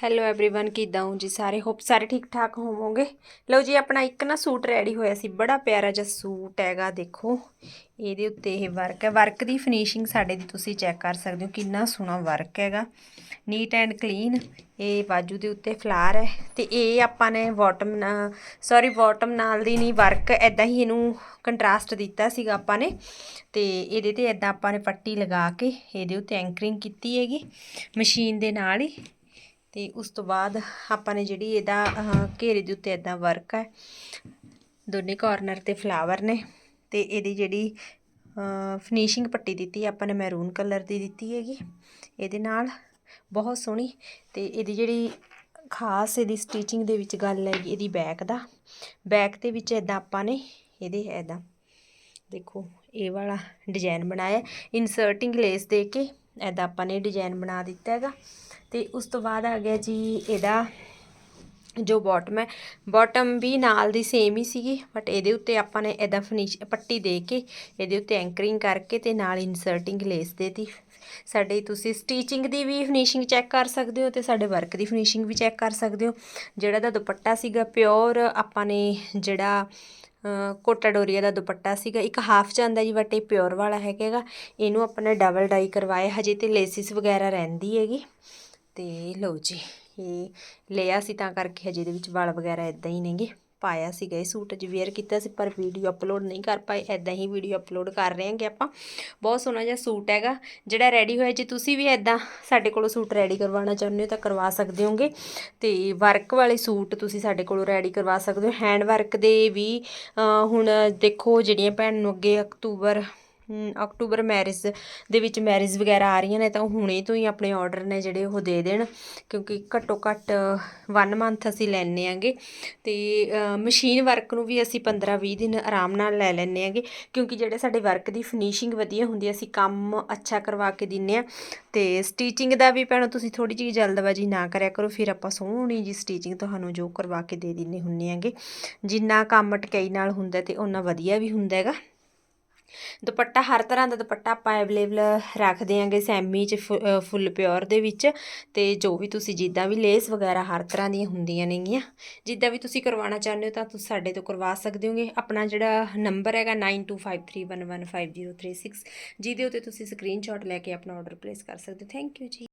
Hello everyone ਕਿਦਾਂ ਹੋ ਜੀ ਸਾਰੇ ਹੋਪ ਸਾਰੇ ਠੀਕ ਠਾਕ ਹੋਵੋਗੇ ਲਓ ਜੀ ਆਪਣਾ ਇੱਕ ਨਾ ਸੂਟ ਰੈਡੀ ਹੋਇਆ ਸੀ ਬੜਾ ਪਿਆਰਾ ਜਿਹਾ ਸੂਟ ਹੈਗਾ ਦੇਖੋ ਇਹਦੇ ਉੱਤੇ ਇਹ ਵਰਕ ਹੈ ਵਰਕ ਦੀ ਫਿਨਿਸ਼ਿੰਗ ਸਾਡੇ ਦੀ ਤੁਸੀਂ ਚੈੱਕ ਕਰ ਸਕਦੇ ਹੋ ਕਿੰਨਾ ਸੋਹਣਾ ਵਰਕ ਹੈਗਾ ਨੀਟ ਐਂਡ ਕਲੀਨ ਇਹ ਬਾਜੂ ਦੇ ਉੱਤੇ ਫਲਾਰ ਹੈ ਤੇ ਇਹ ਆਪਾਂ ਨੇ ਬਾਟਮ ਸੌਰੀ ਬਾਟਮ ਨਾਲ ਦੀ ਨਹੀਂ ਵਰਕ ਐਦਾਂ ਹੀ ਇਹਨੂੰ ਕੰਟਰਾਸਟ ਦਿੱਤਾ ਸੀਗਾ ਆਪਾਂ ਨੇ ਤੇ ਇਹਦੇ ਤੇ ਐਦਾਂ ਆਪਾਂ ਨੇ ਪੱਟੀ ਲਗਾ ਕੇ ਇਹਦੇ ਉੱਤੇ ਐਂਕਰਿੰਗ ਕੀਤੀ ਹੈਗੀ ਮਸ਼ੀਨ ਦੇ ਨਾਲ ਹੀ ਤੇ ਉਸ ਤੋਂ ਬਾਅਦ ਆਪਾਂ ਨੇ ਜਿਹੜੀ ਇਹਦਾ ਘੇਰੇ ਦੇ ਉੱਤੇ ਇਦਾਂ ਵਰਕ ਹੈ, ਦੋਨੇ ਕਾਰਨਰ ਤੇ ਫਲਾਵਰ ਨੇ ਤੇ ਇਹਦੀ ਜਿਹੜੀ ਫਿਨਿਸ਼ਿੰਗ ਪੱਟੀ ਦਿੱਤੀ ਆਪਾਂ ਨੇ ਮੈਰੂਨ ਕਲਰ ਦੀ ਦਿੱਤੀ ਹੈਗੀ, ਇਹਦੇ ਨਾਲ ਬਹੁਤ ਸੋਹਣੀ ਤੇ ਇਹਦੀ ਜਿਹੜੀ ਖਾਸ ਇਹਦੀ ਸਟਿਚਿੰਗ ਦੇ ਵਿੱਚ ਗੱਲ ਹੈਗੀ ਇਹਦੀ ਬੈਕ ਦਾ ਬੈਕ ਦੇ ਵਿੱਚ ਇਦਾਂ ਆਪਾਂ ਨੇ ਇਹਦੇ ਇਦਾਂ ਦੇਖੋ ਇਹ ਵਾਲਾ ਡਿਜ਼ਾਈਨ ਬਣਾਇਆ ਇਨਸਰਟਿੰਗ ਲੇਸ ਦੇ ਕੇ ਐਦਾਂ ਆਪਾਂ ਨੇ ਡਿਜ਼ਾਈਨ ਬਣਾ ਦਿੱਤਾ ਹੈਗਾ। ਤੇ ਉਸ ਤੋਂ ਬਾਅਦ ਆ ਗਿਆ ਜੀ ਇਹਦਾ ਜੋ ਬਾਟਮ ਹੈ। ਬਾਟਮ ਵੀ ਨਾਲ ਦੀ ਸੇਮ ਹੀ ਸੀਗੀ ਬਟ ਇਹਦੇ ਉੱਤੇ ਆਪਾਂ ਨੇ ਇਹਦਾ ਫਿਨਿਸ਼ ਪੱਟੀ ਦੇ ਕੇ ਇਹਦੇ ਉੱਤੇ ਐਂਕਰਿੰਗ ਕਰਕੇ ਤੇ ਨਾਲ ਇਨਸਰਟਿੰਗ ਲੇਸ ਦੇਤੀ। ਸਾਡੇ ਤੁਸੀਂ ਸਟੀਚਿੰਗ ਦੀ ਵੀ ਫਿਨਿਸ਼ਿੰਗ ਚੈੱਕ ਕਰ ਸਕਦੇ ਹੋ ਤੇ ਸਾਡੇ ਵਰਕ ਦੀ ਫਿਨਿਸ਼ਿੰਗ ਵੀ ਚੈੱਕ ਕਰ ਸਕਦੇ ਹੋ। ਜਿਹੜਾ ਦਾ ਦੁਪੱਟਾ ਸੀਗਾ ਪਿਓਰ ਆਪਾਂ ਨੇ ਜਿਹੜਾ ਅ, ਕੋਟਾ ਡੋਰੀਆ ਦਾ ਦੁਪੱਟਾ ਸੀਗਾ ਇੱਕ ਹਾਫ ਜਾਂਦਾ ਜੀ ਬਟ ਇਹ ਪਿਓਰ ਵਾਲਾ ਹੈਗਾ ਇਹਨੂੰ ਆਪਾਂ ਨੇ ਡਬਲ ਡਾਈ ਕਰਵਾਇਆ ਹਜੇ ਤੇ ਲੇਸਿਸ ਵਗੈਰਾ ਰਹਿੰਦੀ ਹੈਗੀ। ਤੇ ਲਓ ਜੀ, ਇਹ ਲਿਆ ਸੀ ਤਾਂ ਕਰਕੇ ਹਜੇ ਦੇ ਵਿੱਚ ਵਾਲ ਵਗੈਰਾ ਇਦਾਂ ਹੀ ਨੇਗੇ। ਪਾਇਆ ਸੀਗਾ ਇਹ ਸੂਟ ਅੱਜ ਵੇਅਰ ਕੀਤਾ ਸੀ, ਪਰ ਵੀਡੀਓ ਅਪਲੋਡ ਨਹੀਂ ਕਰ ਪਾਏ। ਐਦਾਂ ਹੀ ਵੀਡੀਓ ਅਪਲੋਡ ਕਰ ਰਹੇ ਹਾਂਗੇ ਆਪਾਂ। ਬਹੁਤ ਸੋਹਣਾ ਜਿਹਾ ਸੂਟ ਹੈਗਾ। ਜਿਹੜਾ ਰੈਡੀ ਹੋਇਆ, ਜੇ ਤੁਸੀਂ ਵੀ ਐਦਾਂ ਸਾਡੇ ਕੋਲੋਂ ਸੂਟ ਰੈਡੀ ਕਰਵਾਉਣਾ ਚਾਹੁੰਦੇ ਹੋ, ਤਾਂ ਕਰਵਾ ਸਕਦੇ ਹੋਗੇ। ਤੇ ਵਰਕ ਵਾਲੇ ਸੂਟ ਤੁਸੀਂ ਸਾਡੇ ਕੋਲੋਂ ਰੈਡੀ ਕਰਵਾ ਸਕਦੇ ਹੋ। ਹੈਂਡ ਵਰਕ ਦੇ ਵੀ ਹੁਣ ਦੇਖੋ, ਜਿਹੜੀਆਂ ਭੈਣ ਨੂੰ ਅੱਗੇ ਅਕਤੂਬਰ ਅਕਤੂਬਰ ਮੈਰਿਜ ਦੇ ਵਿੱਚ ਮੈਰਿਜ ਵਗੈਰਾ ਆ ਰਹੀਆਂ ਨੇ, ਤਾਂ ਉਹ ਹੁਣੇ ਤੋਂ ਹੀ ਆਪਣੇ ਆਰਡਰ ਨੇ ਜਿਹੜੇ ਉਹ ਦੇ ਦੇਣ, ਕਿਉਂਕਿ ਘੱਟੋ ਘੱਟ 1 ਮੰਥ ਅਸੀਂ ਲੈਣੇ ਆਂਗੇ। ਤੇ ਮਸ਼ੀਨ ਵਰਕ ਨੂੰ ਵੀ ਅਸੀਂ 15-20 ਦਿਨ ਆਰਾਮ ਨਾਲ ਲੈ ਲੈਣੇ ਆਂਗੇ, ਕਿਉਂਕਿ ਜਿਹੜੇ ਸਾਡੇ ਵਰਕ ਦੀ ਫਿਨਿਸ਼ਿੰਗ ਵਧੀਆ ਹੁੰਦੀ ਹੈ ਅਸੀਂ ਕੰਮ ਅੱਛਾ ਕਰਵਾ ਕੇ ਦਿੰਨੇ ਆ। ਤੇ ਸਟੀਚਿੰਗ ਦਾ ਵੀ ਭੈਣੋ, ਤੁਸੀਂ ਥੋੜੀ ਜਿਹੀ ਜਲਦਬਾਜ਼ੀ ਨਾ ਕਰਿਆ ਕਰੋ, ਫਿਰ ਆਪਾਂ ਸੋਹਣੀ ਜੀ ਸਟੀਚਿੰਗ ਤੁਹਾਨੂੰ ਜੋ ਕਰਵਾ ਕੇ ਦੇ ਦਿੰਨੇ ਹੁੰਨੇ ਆਂਗੇ। ਜਿੰਨਾ ਕੰਮ ਟਕਾਈ ਨਾਲ ਹੁੰਦਾ ਤੇ ਉਹਨਾਂ ਵਧੀਆ ਵੀ ਹੁੰਦਾ ਹੈਗਾ। ਦੁਪੱਟਾ, ਹਰ ਤਰ੍ਹਾਂ ਦਾ ਦੁਪੱਟਾ ਆਪਾਂ ਅਵੇਲੇਬਲ ਰੱਖਦੇ ਆਂਗੇ ਸੈਮੀ ਚ, ਫੁ- ਫੁੱਲ ਪਿਓਰ ਦੇ ਵਿੱਚ। ਤੇ ਜੋ ਵੀ ਤੁਸੀਂ ਜਿੱਦਾਂ ਵੀ ਲੇਸ ਵਗੈਰਾ ਹਰ ਤਰ੍ਹਾਂ ਦੀਆਂ ਹੁੰਦੀਆਂ ਨੇਗੀਆਂ। ਜਿੱਦਾਂ ਵੀ ਤੁਸੀਂ ਕਰਵਾਉਣਾ ਚਾਹੁੰਦੇ ਹੋ ਤਾਂ ਤੁਸੀਂ, ਸਾਡੇ ਤੋਂ ਕਰਵਾ ਸਕਦੇ ਹੋਗੇ। ਆਪਣਾ ਜਿਹੜਾ ਨੰਬਰ ਹੈਗਾ 9253115036 ਜਿਹਦੇ ਉੱਤੇ ਤੁਸੀਂ ਸਕਰੀਨਸ਼ਾਟ ਲੈ ਕੇ ਆਪਣਾ ਆਰਡਰ ਪਲੇਸ ਕਰ ਸਕਦੇ ਹੋ। ਥੈਂਕ ਯੂ ਜੀ।